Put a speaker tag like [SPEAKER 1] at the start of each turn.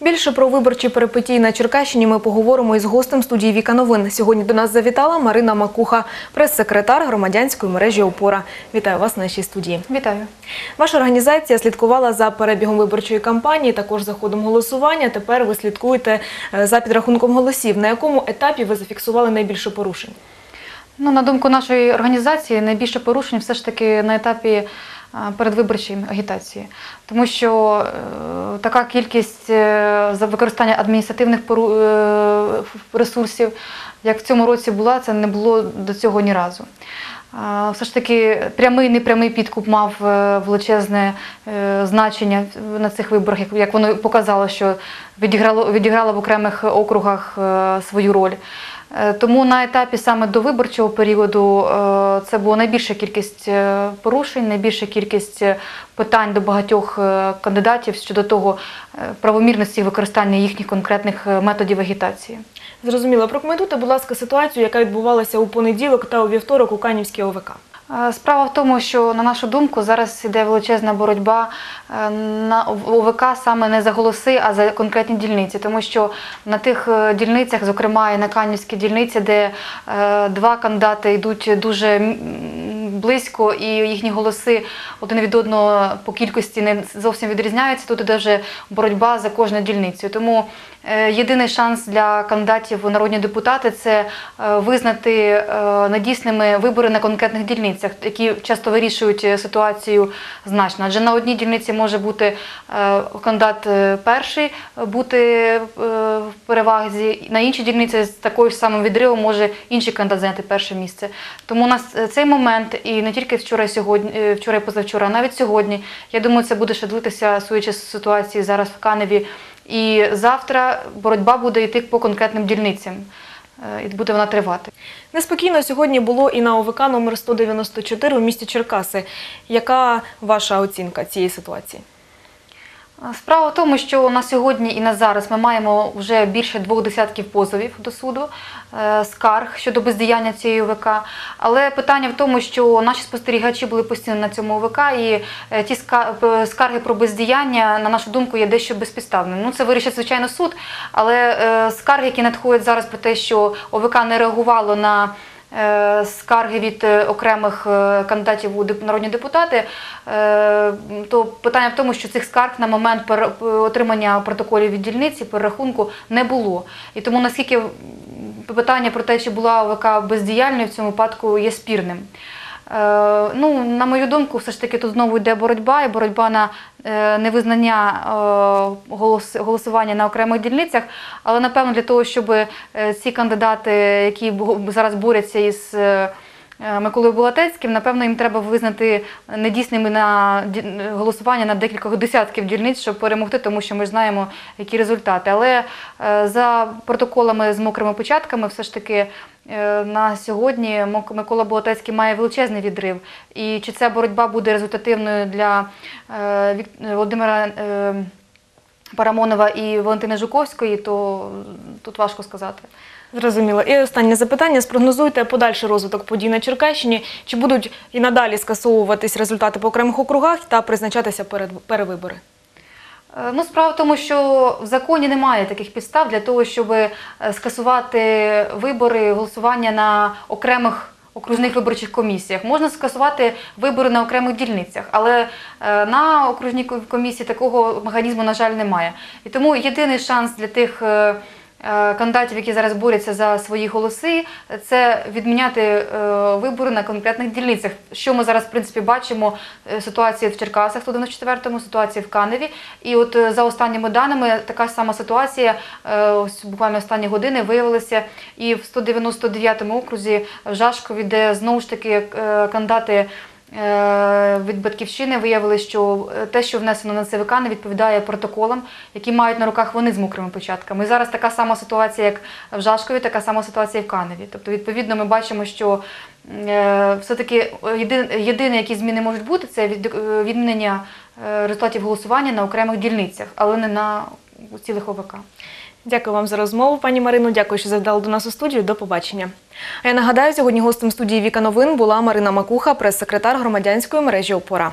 [SPEAKER 1] Більше про виборчі перипетії на Черкащині ми поговоримо із гостем студії Віка Новин. Сьогодні до нас завітала Марина Макуха, прес-секретар громадянської мережі Опора. Вітаю вас в нашій студії.
[SPEAKER 2] Вітаю.
[SPEAKER 1] Ваша організація слідкувала за перебігом виборчої кампанії, також за ходом голосування. Тепер ви слідкуєте е, за підрахунком голосів. На якому етапі ви зафіксували найбільше порушень?
[SPEAKER 2] Ну, на думку нашої організації, найбільше порушень все ж таки на етапі е, передвиборчої агітації, тому що е, така кількість е, за використання адміністративних ресурсів, як в цьому році була, це не було до цього ні разу. Все ж таки, прямий непрямий підкуп мав е, величезне е, значення на цих виборах, як- воно показало, що відіграло, відіграло в окремих округах е, свою роль. Тому на етапі саме до виборчого періоду це була найбільша кількість порушень, найбільша кількість питань до багатьох кандидатів щодо того правомірності використання їхніх конкретних методів агітації.
[SPEAKER 1] Зрозуміло, прокоментуйте, будь ласка, ситуацію, яка відбувалася у понеділок та у вівторок у Канівській ОВК.
[SPEAKER 2] Е, Справа в тому, що на нашу думку зараз йде величезна боротьба е, на ОВК саме не за голоси, а за конкретні дільниці, тому що на тих е, дільницях, зокрема і на Канівській дільниці, де два кандидати йдуть дуже близько, і їхні голоси один від одного по кількості не зовсім відрізняються. Тут вже боротьба за кожну дільницю. Тому е, єдиний шанс для кандидатів у народні депутати це е, визнати е, недійсними вибори на конкретних дільницях, які часто вирішують ситуацію значно. Адже на одній дільниці може бути кандидат перший бути в перевазі, на іншій дільниці з такою ж самим відривом може інший кандидат зайняти перше місце. Тому у нас цей момент, і не тільки вчора, сьогодні, е, вчора і позавчора, а навіть сьогодні. Я думаю, це буде ще длитися суючи ситуації зараз в Каневі. І завтра боротьба буде йти по конкретним дільницям, е, і буде вона тривати.
[SPEAKER 1] Неспокійно сьогодні було і на ОВК номер 194 у місті Черкаси. Яка ваша оцінка цієї ситуації?
[SPEAKER 2] Справа в тому, що на сьогодні і на зараз ми маємо вже більше двох десятків позовів до суду, е, скарг щодо бездіяння цієї ОВК. Але питання в тому, що наші спостерігачі були постійно на цьому ОВК, і е, ті скарги про бездіяння, на нашу думку, є дещо безпідставними. Ну, це вирішить, звичайно, суд, але е, скарги, які надходять зараз про те, що ОВК не реагувало на е, скарги від е, окремих е, кандидатів у народні депутати, е, то питання в тому, що цих скарг на момент отримання протоколів від дільниці, перерахунку не було. І тому наскільки питання про те, чи була ОВК бездіяльною в цьому випадку, є спірним. Е, Ну, на мою думку, все ж таки тут знову йде боротьба і боротьба на е, невизнання е, голосування на окремих дільницях. Але напевно для того, щоб ці кандидати, які зараз борються із Миколою Булатецьким, напевно, їм треба визнати недійсними на голосування на декілька десятків дільниць, щоб перемогти, тому що ми ж знаємо, які результати. Але за протоколами з мокрими початками, все ж таки. Е, На сьогодні Микола Болотецький має величезний відрив. І чи ця боротьба буде результативною для е, Володимира е, Парамонова і Валентини Жуковської, то тут важко сказати.
[SPEAKER 1] Зрозуміло. І останнє запитання. Спрогнозуйте подальший розвиток подій на Черкащині. Чи будуть і надалі скасовуватись результати по окремих округах та призначатися перед- перевибори?
[SPEAKER 2] Е, Ну, справа в тому, що в законі немає таких підстав для того, щоб е, скасувати вибори, голосування на окремих окружних виборчих комісіях. Можна скасувати вибори на окремих дільницях, але е, на окружній комісії такого механізму, на жаль, немає. І тому єдиний шанс для тих. Е, Кандидатів, які зараз борються за свої голоси, це відміняти е, вибори на конкретних дільницях. Що ми зараз, в принципі, бачимо е, ситуацію в Черкасах, 194-му, ситуацію в Каневі. І от за останніми даними така сама ситуація, ось буквально останні години виявилася і в 199-му окрузі в Жашкові, де знову ж таки кандидати. Е, Від батьківщини виявили, що е, те, що внесено на ЦВК, не відповідає протоколам, які мають на руках вони з мокрими початками. І зараз така сама ситуація, як в Жашкові, така сама ситуація і в Каневі. Тобто, відповідно, ми бачимо, що е, все-таки єдине, які зміни можуть бути, це від, відмінення результатів голосування на окремих дільницях, але не на цілих ОВК.
[SPEAKER 1] Дякую вам за розмову, пані Марину. Дякую, що завдали до нас у студію. До побачення. А я нагадаю, сьогодні гостем студії Віка Новин була Марина Макуха, прес-секретар громадянської мережі Опора.